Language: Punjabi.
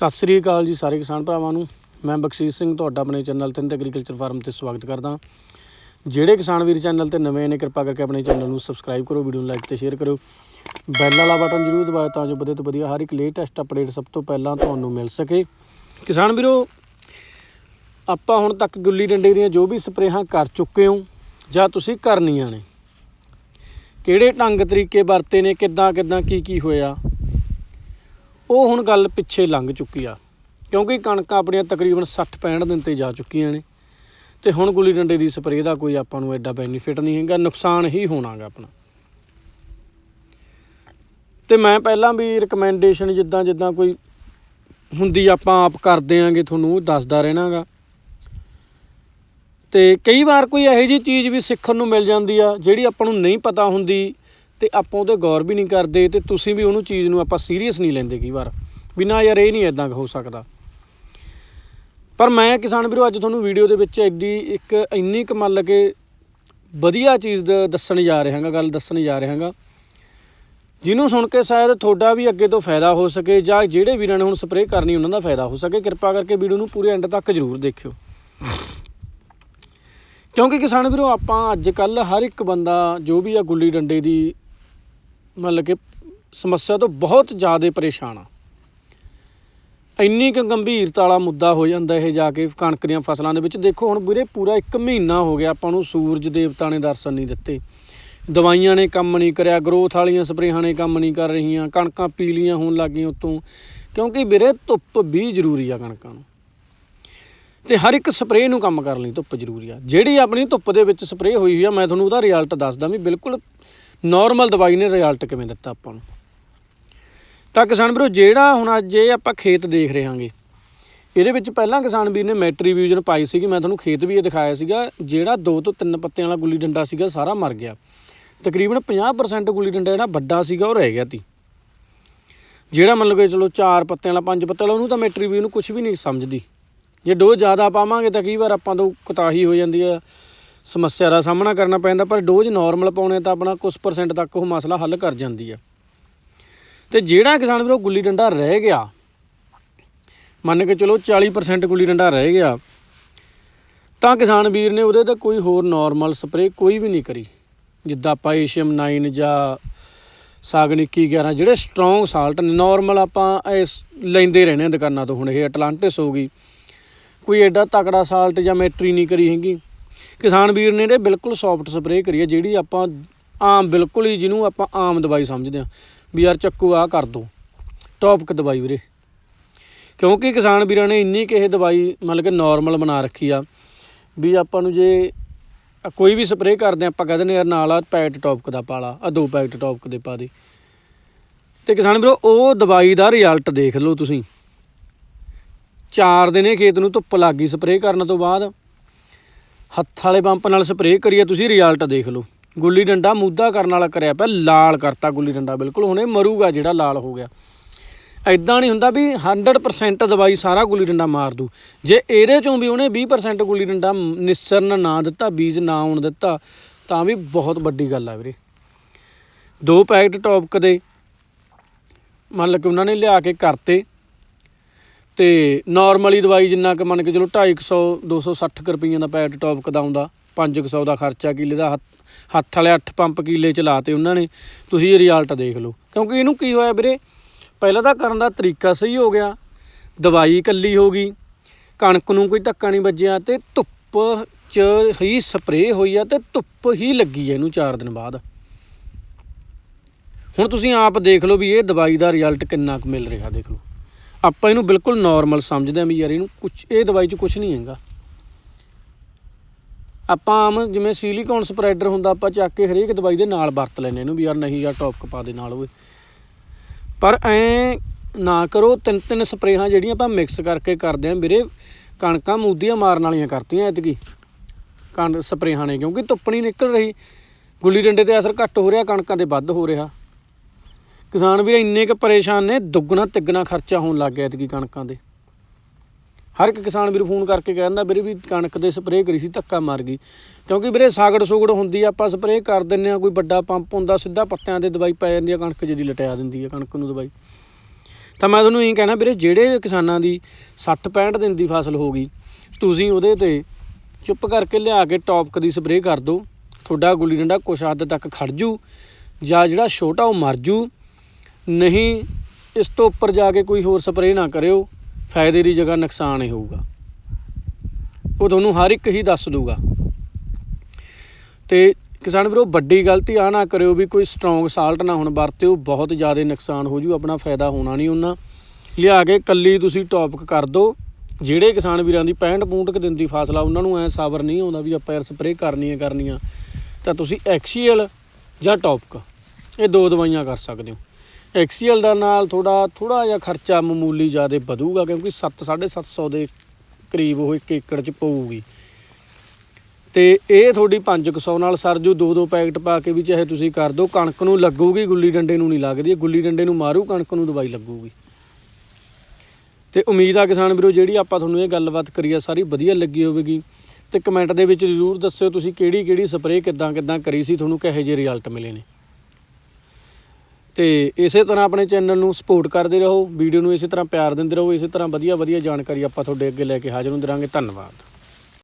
ਸਤਿ ਸ੍ਰੀ ਅਕਾਲ ਜੀ ਸਾਰੇ ਕਿਸਾਨ ਭਰਾਵਾਂ ਨੂੰ। ਮੈਂ ਬਖਸ਼ੀਸ਼ ਸਿੰਘ ਤੁਹਾਡਾ ਆਪਣੇ ਚੈਨਲ ਤਿੰਨ ਐਗਰੀਕਲਚਰ ਫਾਰਮ ਤੇ ਸਵਾਗਤ ਕਰਦਾ ਜਿਹੜੇ ਕਿਸਾਨ ਵੀਰ ਚੈਨਲ ਤੇ ਨਵੇਂ ਨੇ, ਕਿਰਪਾ ਕਰਕੇ ਆਪਣੇ ਚੈਨਲ ਨੂੰ ਸਬਸਕ੍ਰਾਈਬ ਕਰੋ ਵੀਡੀਓ ਨੂੰ ਲਾਈਕ ਤੇ ਸ਼ੇਅਰ ਕਰੋ ਬੈਲ ਵਾਲਾ ਬਟਨ ਜ਼ਰੂਰ ਦਬਾਓ ਤਾਂ ਜੋ ਵਧੀਆ ਤੋਂ ਵਧੀਆ ਹਰ ਇੱਕ ਲੇਟੈਸਟ ਅਪਡੇਟ ਸਭ ਤੋਂ ਪਹਿਲਾਂ ਤੁਹਾਨੂੰ ਮਿਲ ਸਕੇ। ਕਿਸਾਨ ਵੀਰੋ, ਆਪਾਂ ਹੁਣ ਤੱਕ ਗੁੱਲੀ ਡੰਡੇ ਦੀਆਂ ਜੋ ਵੀ ਸਪਰੇਹਾਂ ਕਰ ਚੁੱਕੇ ਹੋ ਜਾਂ ਤੁਸੀਂ ਕਰਨੀਆਂ ਨੇ, ਕਿਹੜੇ ਢੰਗ ਤਰੀਕੇ ਵਰਤੇ ਨੇ ਕਿੱਦਾਂ ਕਿੱਦਾਂ ਕੀ ਕੀ ਹੋਇਆ? ਉਹ ਹੁਣ ਗੱਲ ਪਿੱਛੇ ਲੰਘ ਚੁੱਕੀ ਆ, ਕਿਉਂਕਿ ਕਣਕਾਂ ਆਪਣੀਆਂ ਤਕਰੀਬਨ 60 65 ਦਿਨ ਤੇ ਜਾ ਚੁੱਕੀਆਂ ਨੇ ਤੇ ਹੁਣ ਗੁੱਲੀ ਡੰਡੇ ਦੀ ਸਪਰੇਅ ਦਾ ਕੋਈ ਆਪਾਂ ਨੂੰ ਐਡਾ ਬੈਨੀਫਿਟ ਨਹੀਂ ਹੈਗਾ, ਨੁਕਸਾਨ ਹੀ ਹੋਣਾਗਾ ਆਪਣਾ। ਤੇ ਮੈਂ ਪਹਿਲਾਂ ਵੀ ਰეკਮੈਂਡੇਸ਼ਨ ਜਿੱਦਾਂ ਜਿੱਦਾਂ ਕੋਈ ਹੁੰਦੀ ਆਪਾਂ ਆਪ ਕਰਦੇ ਆਂਗੇ ਤੁਹਾਨੂੰ ਉਹ ਦੱਸਦਾ ਰਹਿਣਾਗਾ। ਤੇ ਕਈ ਵਾਰ ਕੋਈ ਇਹੋ ਜਿਹੀ ਚੀਜ਼ ਵੀ ਸਿੱਖਣ ਨੂੰ ਮਿਲ ਜਾਂਦੀ ਆ, ਜਿਹੜੀ ਆਪਾਂ ਨੂੰ ਨਹੀਂ ਪਤਾ ਹੁੰਦੀ ਤੇ ਆਪਾਂ ਉਹਦੇ ਗੌਰ ਵੀ ਨਹੀਂ ਕਰਦੇ ਤੇ ਤੁਸੀਂ ਵੀ ਉਹਨੂੰ ਚੀਜ਼ ਨੂੰ ਆਪਾਂ ਸੀਰੀਅਸ ਨਹੀਂ ਲੈਂਦੇ ਕਈ ਵਾਰ। ਵੀ ਨਾ ਯਾਰ ਇਹ ਨਹੀਂ ਇਦਾਂ ਹੋ ਸਕਦਾ। ਪਰ ਮੈਂ ਕਿਸਾਨ ਵੀਰੋ, ਅੱਜ ਤੁਹਾਨੂੰ ਵੀਡੀਓ ਦੇ ਵਿੱਚ ਐਡੀ ਇੱਕ ਇੰਨੀ ਕੁ ਮੰਨ ਲਗੇ ਵਧੀਆ ਚੀਜ਼ ਦ- ਦੱਸਣ ਜਾ ਰਿਹਾ ਹਾਂਗਾ ਗੱਲ ਦੱਸਣ ਜਾ ਰਿਹਾ ਹਾਂਗਾ ਜਿਹਨੂੰ ਸੁਣ ਕੇ ਸ਼ਾਇਦ ਤੁਹਾਡਾ ਵੀ ਅੱਗੇ ਤੋਂ ਫਾਇਦਾ ਹੋ ਸਕੇ ਜਾਂ ਜਿਹੜੇ ਵੀਰਾਂ ਨੇ ਹੁਣ ਸਪਰੇਅ ਕਰਨੀ ਉਹਨਾਂ ਦਾ ਫਾਇਦਾ ਹੋ ਸਕੇ, ਕਿਰਪਾ ਕਰਕੇ ਵੀਡੀਓ ਨੂੰ ਪੂਰੇ ਐਂਡ ਤੱਕ ਜ਼ਰੂਰ ਦੇਖਿਓ। ਕਿਉਂਕਿ ਕਿਸਾਨ ਵੀਰੋ, ਆਪਾਂ ਅੱਜ ਕੱਲ ਹਰ ਇੱਕ ਬੰਦਾ ਜੋ ਵੀ ਆ ਗੁੱਲੀ ਡੰਡੇ ਦੀ ਮਤਲਬ ਕਿ ਸਮੱਸਿਆ ਤੋਂ ਬਹੁਤ ਜ਼ਿਆਦਾ ਪਰੇਸ਼ਾਨ ਆ। ਇੰਨੀ ਕੁ ਗੰਭੀਰਤਾ ਵਾਲਾ ਮੁੱਦਾ ਹੋ ਜਾਂਦਾ ਇਹ ਜਾ ਕੇ ਕਣਕ ਦੀਆਂ ਫਸਲਾਂ ਦੇ ਵਿੱਚ। ਦੇਖੋ ਹੁਣ ਵੀਰੇ ਪੂਰਾ 1 ਮਹੀਨਾ ਹੋ ਗਿਆ ਆਪਾਂ ਨੂੰ ਸੂਰਜ ਦੇਵਤਾ ਨੇ ਦਰਸ਼ਨ ਨਹੀਂ ਦਿੱਤੇ। ਦਵਾਈਆਂ ਨੇ ਕੰਮ ਨਹੀਂ ਕਰਿਆ ਗਰੋਥ ਵਾਲੀਆਂ ਸਪਰੇਹਾਂ ਨੇ ਕੰਮ ਨਹੀਂ ਕਰ ਰਹੀਆਂ, ਕਣਕਾਂ ਪੀਲੀਆਂ ਹੋਣ ਲੱਗੀਆਂ ਉਤੋਂ। ਕਿਉਂਕਿ ਵੀਰੇ ਧੁੱਪ ਵੀ ਜ਼ਰੂਰੀ ਆ ਕਣਕਾਂ ਨੂੰ। ਤੇ ਹਰ ਇੱਕ ਸਪਰੇਅ ਨੂੰ ਕੰਮ ਕਰਨ ਲਈ ਧੁੱਪ ਜ਼ਰੂਰੀ ਆ। ਜਿਹੜੀ ਆਪਣੀ ਧੁੱਪ ਦੇ ਵਿੱਚ ਸਪਰੇਅ ਹੋਈ ਹੋਈ ਆ, ਮੈਂ ਤੁਹਾਨੂੰ ਉਹਦਾ ਰਿਜ਼ਲਟ ਦੱਸਦਾ ਵੀ ਬਿਲਕੁਲ ਨਾਰਮਲ ਦਵਾਈ ਨੇ ਰਿਜ਼ਲਟ ਕਿਵੇਂ ਦਿੱਤਾ ਆਪਾਂ ਨੂੰ? ਤਾਂ ਕਿਸਾਨ ਵੀਰੋ, ਜਿਹੜਾ ਹੁਣ ਅੱਜ ਇਹ ਆਪਾਂ ਖੇਤ ਦੇਖ ਰਹੇ ਹਾਂਗੇ ਇਹਦੇ ਵਿੱਚ ਪਹਿਲਾਂ ਕਿਸਾਨ ਵੀਰ ਨੇ ਮੈਟਰੀ ਵਿਊਜ਼ਨ ਪਾਈ ਸੀਗੀ, ਮੈਂ ਤੁਹਾਨੂੰ ਖੇਤ ਵੀ ਇਹ ਦਿਖਾਇਆ ਸੀਗਾ, ਜਿਹੜਾ ਦੋ ਤੋਂ ਤਿੰਨ ਪੱਤਿਆਂ ਵਾਲਾ ਗੁੱਲੀ ਡੰਡਾ ਸੀਗਾ, ਸਾਰਾ ਮਰ ਗਿਆ। ਤਕਰੀਬਨ 50% ਗੁੱਲੀ ਡੰਡਾ ਜਿਹੜਾ ਵੱਡਾ ਸੀਗਾ, ਉਹ ਰਹਿ ਗਿਆ ਤੀ। ਜਿਹੜਾ ਮੰਨ ਲਓ ਕਿ ਚਲੋ ਚਾਰ ਪੱਤਿਆਂ ਵਾਲਾ, ਪੰਜ ਪੱਤਿਆਂ ਵਾਲਾ, ਉਹਨੂੰ ਤਾਂ ਮੈਟਰੀ ਮੈਟਰੀਵਿਊ ਨੂੰ ਕੁਝ ਵੀ ਨਹੀਂ ਸਮਝਦੀ। ਜੇ ਡੋਜ਼ ਜ਼ਿਆਦਾ ਪਾਵਾਂਗੇ ਤਾਂ ਕਈ ਵਾਰ ਆਪਾਂ ਤੋਂ ਕੁਤਾਹੀ ਹੋ ਜਾਂਦੀ ਆ ਸਮੱਸਿਆ ਦਾ ਸਾਹਮਣਾ ਕਰਨਾ ਪੈਂਦਾ, ਪਰ ਡੋਜ਼ ਨਾਰਮਲ ਪਾਉਣੇ ਤਾਂ ਆਪਣਾ ਕੁਝ ਪਰਸੈਂਟ ਤੱਕ ਉਹ ਮਸਲਾ ਹੱਲ ਕਰ ਜਾਂਦੀ ਆ। ਤੇ ਜਿਹੜਾ ਕਿਸਾਨ ਵੀਰੋ ਗੁੱਲੀ ਡੰਡਾ ਰਹਿ ਗਿਆ, ਮੰਨ ਕੇ ਚਲੋ 40% ਗੁੱਲੀ ਡੰਡਾ ਰਹਿ ਗਿਆ, ਤਾਂ ਕਿਸਾਨ ਵੀਰ ਨੇ ਉਹਦੇ ਤੇ ਕੋਈ ਹੋਰ ਨਾਰਮਲ ਸਪਰੇਅ ਕੋਈ ਵੀ ਨਹੀਂ ਕਰੀ। ਜਿੱਦਾਂ ਆਪਾਂ ਏਸ਼ੀਅਮ 9 ਜਾਂ ਸਾਗਨਿਕੀ 11 ਜਿਹੜੇ ਸਟਰੋਂਗ ਸਾਲਟ ਨੇ ਨਾਰਮਲ ਆਪਾਂ ਇਸ ਲੈਂਦੇ ਰਹਿੰਦੇ ਹਾਂ ਦੁਕਾਨਾਂ ਤੋਂ ਹੁਣ, ਇਹ ਅਟਲਾਂਟਿਸ ਹੋ ਗਈ। ਕੋਈ ਐਡਾ ਤਕੜਾ ਸਾਲਟ ਜਾਂ ਮੈਟਰੀ ਨਹੀਂ ਕਰੀ ਹੈਗੀ। ਕਿਸਾਨ ਵੀਰ ਨੇ ਇਹ ਬਿਲਕੁਲ ਸੌਫਟ ਸਪਰੇਅ ਕਰੀ ਹੈ ਜਿਹੜੀ ਆਪਾਂ ਆਮ ਬਿਲਕੁਲ ਹੀ ਜਿਹਨੂੰ ਆਪਾਂ ਆਮ ਦਵਾਈ ਸਮਝਦੇ ਹਾਂ ਵੀ ਯਾਰ ਚੱਕੂ ਆ ਕਰ ਦੋ। ਟੌਪਕ ਦਵਾਈ ਵੀਰੇ। ਕਿਉਂਕਿ ਕਿਸਾਨ ਵੀਰਾਂ ਨੇ ਇੰਨੀ ਕਿ ਇਹ ਦਵਾਈ ਮਤਲਬ ਕਿ ਨਾਰਮਲ ਬਣਾ ਰੱਖੀ ਆ ਵੀ ਆਪਾਂ ਨੂੰ ਜੇ ਕੋਈ ਵੀ ਸਪਰੇਅ ਕਰਦੇ ਹਾਂ, ਆਪਾਂ ਕਹਿੰਦੇ ਨੇ ਯਾਰ ਨਾਲ ਆ ਪੈਕਟ ਟੌਪਕ ਦਾ ਪਾਲਾ ਆ ਦੋ ਪੈਕਟ ਟੌਪਕ ਦੇ ਪਾ ਦੇ। ਤੇ ਕਿਸਾਨ ਵੀਰੋ ਉਹ ਦਵਾਈ ਦਾ ਰਿਜ਼ਲਟ ਦੇਖ ਲਓ ਤੁਸੀਂ। ਚਾਰ ਦਿਨ ਖੇਤ ਨੂੰ ਧੁੱਪ ਲੱਗ ਗਈ ਸਪਰੇਅ ਕਰਨ ਤੋਂ ਬਾਅਦ। ਹੱਥ ਵਾਲੇ ਪੰਪ ਨਾਲ ਸਪਰੇਅ ਕਰੀਏ, ਤੁਸੀਂ ਰਿਜ਼ਲਟ ਦੇਖ ਲਓ। ਗੁੱਲੀ ਡੰਡਾ ਮੁੱਦਾ ਕਰਨ ਵਾਲਾ ਕਰਿਆ ਪਿਆ, ਲਾਲ ਕਰਤਾ ਗੁੱਲੀ ਡੰਡਾ, ਬਿਲਕੁਲ ਹੁਣੇ ਮਰੂਗਾ ਜਿਹੜਾ ਲਾਲ ਹੋ ਗਿਆ। ਐਦਾਂ ਨਹੀਂ ਹੁੰਦਾ ਵੀ 100% ਦਵਾਈ ਸਾਰਾ ਗੁੱਲੀ ਡੰਡਾ ਮਾਰ ਦੂ। ਜੇ ਇਹਦੇ ਚੋਂ ਵੀ ਉਹਨੇ 20% ਗੁੱਲੀ ਡੰਡਾ ਨਿਸਰਨ ਨਾ ਦਿੱਤਾ, ਬੀਜ ਨਾ ਆਉਣ ਦਿੱਤਾ, ਤਾਂ ਵੀ ਬਹੁਤ ਵੱਡੀ ਗੱਲ ਆ ਵੀਰੇ। ਦੋ ਪੈਕਟ ਟੌਪਕ ਦੇ, ਮੰਨ ਲਓ ਕਿ ਉਹਨਾਂ ਨੇ ਲਿਆ ਕੇ ਕਰਤੇ ਤੇ ਨਾਰਮਲੀ ਦਵਾਈ ਜਿੰਨਾ ਕਿ ਮੰਨ ਕੇ ਚਲੋ 250 260 ਕੁ ਰੁਪਈਆਂ ਦਾ ਪੈਕਟ ਟੌਪਕ ਦਾ ਆਉਂਦਾ 500 ਦਾ ਖਰਚਾ ਕਿੱਲੇ ਦਾ, ਹੱਥ ਹੱਥ ਵਾਲੇ 8 ਪੰਪ ਕਿੱਲੇ ਚ ਲਾਤੇ ਉਹਨਾਂ ਨੇ, ਤੁਸੀਂ ਇਹ ਰਿਜ਼ਲਟ ਦੇਖ ਲਓ। ਕਿਉਂਕਿ ਇਹਨੂੰ ਕੀ ਹੋਇਆ ਵੀਰੇ? ਪਹਿਲਾਂ ਤਾਂ ਕਰਨ ਦਾ ਤਰੀਕਾ ਸਹੀ ਹੋ ਗਿਆ, ਦਵਾਈ ਇਕੱਲੀ ਹੋ ਗਈ, ਕਣਕ ਨੂੰ ਕੋਈ ਧੱਕਾ ਨਹੀਂ ਵੱਜਿਆ ਤੇ ਧੁੱਪ 'ਚ ਹੀ ਸਪਰੇਅ ਹੋਈ ਆ ਤੇ ਧੁੱਪ ਹੀ ਲੱਗੀ ਹੈ ਇਹਨੂੰ 4 ਦਿਨ ਬਾਅਦ। ਹੁਣ ਤੁਸੀਂ ਆਪ ਦੇਖ ਲਓ ਵੀ ਇਹ ਦਵਾਈ ਦਾ ਰਿਜ਼ਲਟ ਕਿੰਨਾ ਕੁ ਮਿਲ ਰਿਹਾ, ਦੇਖ ਲਓ। ਆਪਾਂ ਇਹਨੂੰ ਬਿਲਕੁਲ ਨਾਰਮਲ ਸਮਝਦੇ ਹਾਂ ਵੀ ਯਾਰ ਇਹਨੂੰ ਕੁਝ ਇਹ ਦਵਾਈ 'ਚ ਕੁਝ ਨਹੀਂ ਹੈਗਾ। ਆਪਾਂ ਆਮ ਜਿਵੇਂ ਸਿਲੀਕੌਨ ਸਪਰੈਡਰ ਹੁੰਦਾ, ਆਪਾਂ ਚੱਕ ਕੇ ਹਰੇਕ ਦਵਾਈ ਦੇ ਨਾਲ ਵਰਤ ਲੈਂਦੇ ਇਹਨੂੰ ਵੀ ਯਾਰ ਨਹੀਂ ਯਾਰ ਟੌਪਕ ਪਾ ਦੇ ਨਾਲ ਓਏ। ਪਰ ਐ ਨਾ ਕਰੋ, ਤਿੰਨ ਤਿੰਨ ਸਪਰੇਹਾਂ ਜਿਹੜੀਆਂ ਆਪਾਂ ਮਿਕਸ ਕਰਕੇ ਕਰਦੇ ਆਂ ਵੀਰੇ ਕਣਕਾਂ ਮੂਦੀਆਂ ਮਾਰਨ ਵਾਲੀਆਂ ਕਰਤੀਆਂ ਐਤਕੀ, ਕਣ, ਸਪਰੇਹਾਂ ਨੇ, ਕਿਉਂਕਿ ਧੁੱਪ ਨਹੀਂ ਨਿਕਲ ਰਹੀ। ਗੁੱਲੀ ਡੰਡੇ ਤੇ ਅਸਰ ਘੱਟ ਹੋ ਰਿਹਾ, ਕਣਕਾਂ ਤੇ ਵੱਧ ਹੋ ਰਿਹਾ। ਕਿਸਾਨ ਵੀਰ ਇੰਨੇ ਕੁ ਪਰੇਸ਼ਾਨ ਨੇ, ਦੁੱਗਣਾ ਤਿੱਗਣਾ ਖਰਚਾ ਹੋਣ ਲੱਗ ਗਿਆ ਐਤਕੀ ਕਣਕਾਂ ਦੇ। ਹਰ ਇੱਕ ਕਿਸਾਨ ਵੀਰ ਫੋਨ ਕਰਕੇ ਕਹਿੰਦਾ ਵੀਰੇ ਵੀ ਕਣਕ ਦੇ ਸਪਰੇਅ ਕਰੀ ਸੀ, ਧੱਕਾ ਮਾਰ ਗਈ। ਕਿਉਂਕਿ ਵੀਰੇ ਸਾਗੜ ਸੁਗੜ ਹੁੰਦੀ ਆ, ਆਪਾਂ ਸਪਰੇਅ ਕਰ ਦਿੰਨੇ ਆ ਕੋਈ ਵੱਡਾ ਪੰਪ ਹੁੰਦਾ, ਸਿੱਧਾ ਪੱਤਿਆਂ ਤੇ ਦਵਾਈ ਪੈ ਜਾਂਦੀ ਆ, ਕਣਕ ਜਿਹਦੀ ਲਟਿਆ ਦਿੰਦੀ ਆ, ਕਣਕ ਨੂੰ ਦਵਾਈ। ਤਾਂ ਮੈਂ ਤੁਹਾਨੂੰ ਇਹ ਕਹਿਣਾ, ਵੀਰੇ ਜਿਹੜੇ ਕਿਸਾਨਾਂ ਦੀ 60 65 ਦਿਨ ਦੀ ਫਸਲ ਹੋ ਗਈ, ਤੁਸੀਂ ਉਹਦੇ ਤੇ ਚੁੱਪ ਕਰਕੇ ਲਿਆ ਕੇ ਟੌਪਕ ਦੀ ਸਪਰੇਅ ਕਰ ਦਿਓ। ਤੁਹਾਡਾ ਗੁੱਲੀ ਡੰਡਾ ਕੁਛ ਹੱਦ ਤੱਕ ਖੜ ਜੂ, ਜਾਂ ਜਿਹੜਾ ਛੋਟਾ ਉਹ ਮਰ ਜੂ। ਨਹੀਂ, ਇਸ ਤੋਂ ਉੱਪਰ ਜਾ ਕੇ ਕੋਈ ਹੋਰ ਸਪਰੇਅ ਨਾ ਕਰਿਓ, ਫਾਇਦੇ ਦੀ ਜਗ੍ਹਾ ਨੁਕਸਾਨ ਹੀ ਹੋਊਗਾ। ਉਹ ਤੁਹਾਨੂੰ ਹਰ ਇੱਕ ਹੀ ਦੱਸ ਦੂਗਾ ਤੇ ਕਿਸਾਨ ਵੀਰੋ, ਵੱਡੀ ਗਲਤੀ ਆ ਨਾ ਕਰਿਓ ਵੀ ਕੋਈ ਸਟਰੋਂਗ ਸਾਲਟ ਨਾ ਹੁਣ ਵਰਤਿਓ, ਬਹੁਤ ਜ਼ਿਆਦਾ ਨੁਕਸਾਨ ਹੋ ਜੂ, ਆਪਣਾ ਫਾਇਦਾ ਹੋਣਾ ਨਹੀਂ ਉਹਨਾਂ। ਲਿਆ ਕੇ ਕੱਲੀ ਤੁਸੀਂ ਟੌਪਕ ਕਰ ਦਿਓ ਜਿਹੜੇ ਕਿਸਾਨ ਵੀਰਾਂ ਦੀ 65 ਪੂੰਟ ਕੁ ਦਿਨ ਦੀ ਫਸਲ ਉਹਨਾਂ ਨੂੰ ਐ ਸਾਬਰ ਨਹੀਂ ਆਉਂਦਾ ਵੀ ਆਪਾਂ ਯਾਰ ਸਪਰੇਅ ਕਰਨੀ ਹੈ ਕਰਨੀ ਆ ਤਾਂ ਤੁਸੀਂ ਐਕਸੀਐਲ ਜਾਂ ਟੌਪਕ ਇਹ ਦੋ ਦਵਾਈਆਂ ਕਰ ਸਕਦੇ ਹੋ। ਐਕਸੀਐਲ ਦਾ ਨਾਲ ਥੋੜਾ ਥੋੜਾ ਜਿਹਾ ਖਰਚਾ ਮਾਮੂਲੀ ਜ਼ਿਆਦਾ ਵਧੂਗਾ ਕਿਉਂਕਿ 7 750 ਦੇ ਕਰੀਬ ਉਹ 1 ਏਕੜ ਚ ਪਊਗੀ। ਤੇ ਇਹ ਤੁਹਾਡੀ 500 ਨਾਲ ਸਰਜੂ ਦੋ ਦੋ ਪੈਕਟ ਪਾ ਕੇ ਵੀ ਚਾਹੇ ਤੁਸੀਂ ਕਰ ਦਿਓ, ਕਣਕ ਨੂੰ ਲੱਗੂਗੀ, ਗੁੱਲੀ ਡੰਡੇ ਨੂੰ ਨਹੀਂ ਲੱਗਦੀ, ਗੁੱਲੀ ਡੰਡੇ ਨੂੰ ਮਾਰੂ, ਕਣਕ ਨੂੰ ਦਵਾਈ ਲੱਗੂਗੀ। ਤੇ ਉਮੀਦ ਆ ਕਿਸਾਨ ਵੀਰੋ, ਜਿਹੜੀ ਆਪਾਂ ਤੁਹਾਨੂੰ ਇਹ ਗੱਲਬਾਤ ਕਰੀ ਆ, ਸਾਰੀ ਵਧੀਆ ਲੱਗੀ ਹੋਵੇਗੀ। ਤੇ ਕਮੈਂਟ ਦੇ ਵਿੱਚ ਜ਼ਰੂਰ ਦੱਸਿਓ ਤੁਸੀਂ ਕਿਹੜੀ ਕਿਹੜੀ ਸਪਰੇਅ ਕਿੱਦਾਂ ਕਿੱਦਾਂ ਕਰੀ ਸੀ, ਤੁਹਾਨੂੰ ਕਿਹੋ ਜਿਹੇ ਰਿਜ਼ਲਟ ਮਿਲੇ ਨੇ। ਤੇ ਇਸੇ ਤਰ੍ਹਾਂ ਆਪਣੇ ਚੈਨਲ ਨੂੰ ਸਪੋਰਟ ਕਰਦੇ ਰਹੋ, ਵੀਡੀਓ ਨੂੰ ਇਸੇ ਤਰ੍ਹਾਂ ਪਿਆਰ ਦਿੰਦੇ ਰਹੋ, ਇਸੇ ਤਰ੍ਹਾਂ ਵਧੀਆ ਵਧੀਆ ਜਾਣਕਾਰੀ ਆਪਾਂ ਤੁਹਾਡੇ ਅੱਗੇ ਲੈ ਕੇ ਹਾਜ਼ਰ ਹੁੰਦੇ ਰਹਾਂਗੇ। ਧੰਨਵਾਦ।